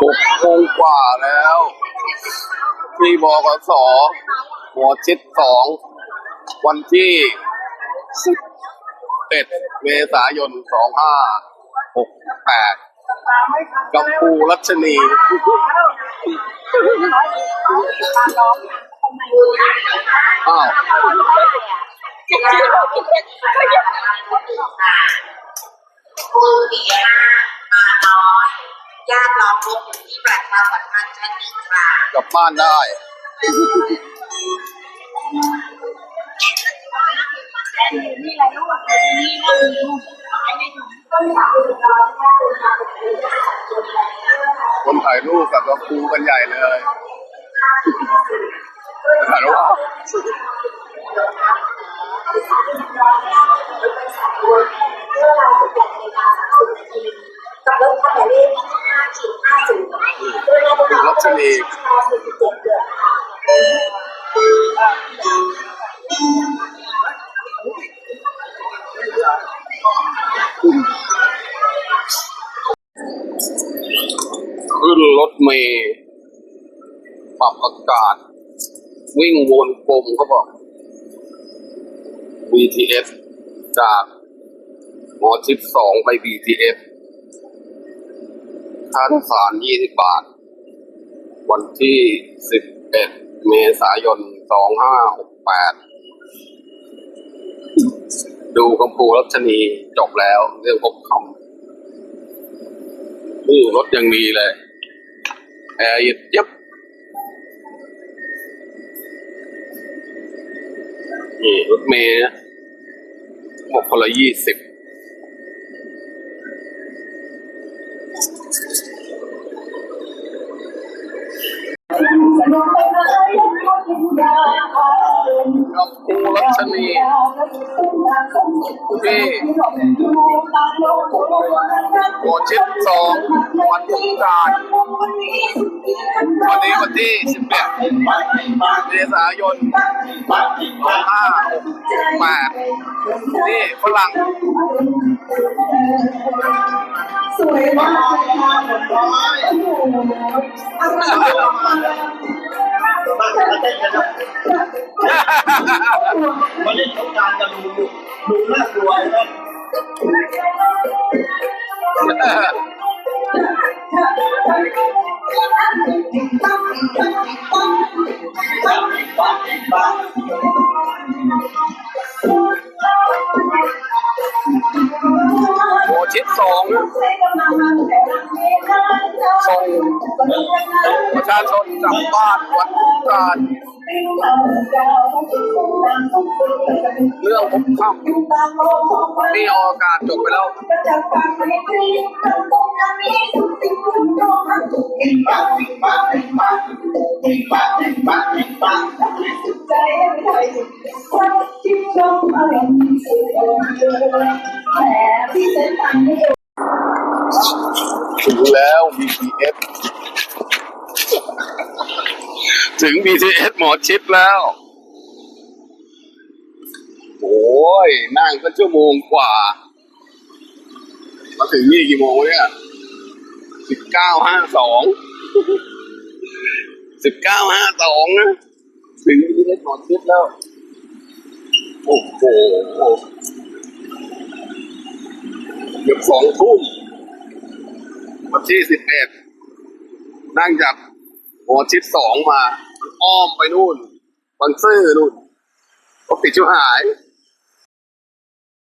หกโมงกว่าแล้ว ที่บกสหมอชิดสอง วันที่สิบเอ็ดเมษายนสองห้าหกแปดกัมพูรัชนีอ้าวคุณปิยะ มาน้อยญาติล้อมวงอยู่ที่ประชาสัมพันธ์ชั้นหนึ่งค่ะกลับบ้านได้ นี่แหละลูกนี่นะคนถ่ายรูปกับกัมพูกันใหญ่เลยถ่ายรูป รัชนีขึ้นรถเมย์ปรับอากาศ วิ่งวนกลมเขาบอก BTS จากหมอชิดสองไป BTS ค่าโดยสารยี่สิบบาท วันที่สิบเอ็ดเมษายนสองห้าหกแปดดูกัมพูรัชนีจบแล้ว เรื่องพบคำนี่รถยังมีเลย แอร์เย็นเย็บนี่รถเมย์บอกคนละยี่สิบ กับภูรัชนีที่หัวชิดสองวันสงกรารวันนี้วันที่สิบเอ็ดเมษายนสองห้าหกแปดนี่ฝรั่งสวยมากตั้งแต่เต้นกันนะ เล่นสงการกันดูดูน่ากลัวนะหัวชิดสองส่งประชาชนกลับบ้านวันสงการ เรื่องพบค่ำนี่ออกอากาศจบไปแล้วถึงแล้ว BTS ถึง BTS หมอชิดแล้ว โอ้ย นั่งก็ชั่วโมงกว่า มาถึงนี่กี่โมงวะเนี่ยสิบเก้าห้าสองสิบเก้าห้าสองนะ ถึง BTS หมอชิดแล้ว โอ้โหเกือบสองทุ่มวันที่สิบเอ็ดนั่งจากหัวชิดสองมา อ้อมไปนู่นบังซื่อนู่นรถติดชิบหาย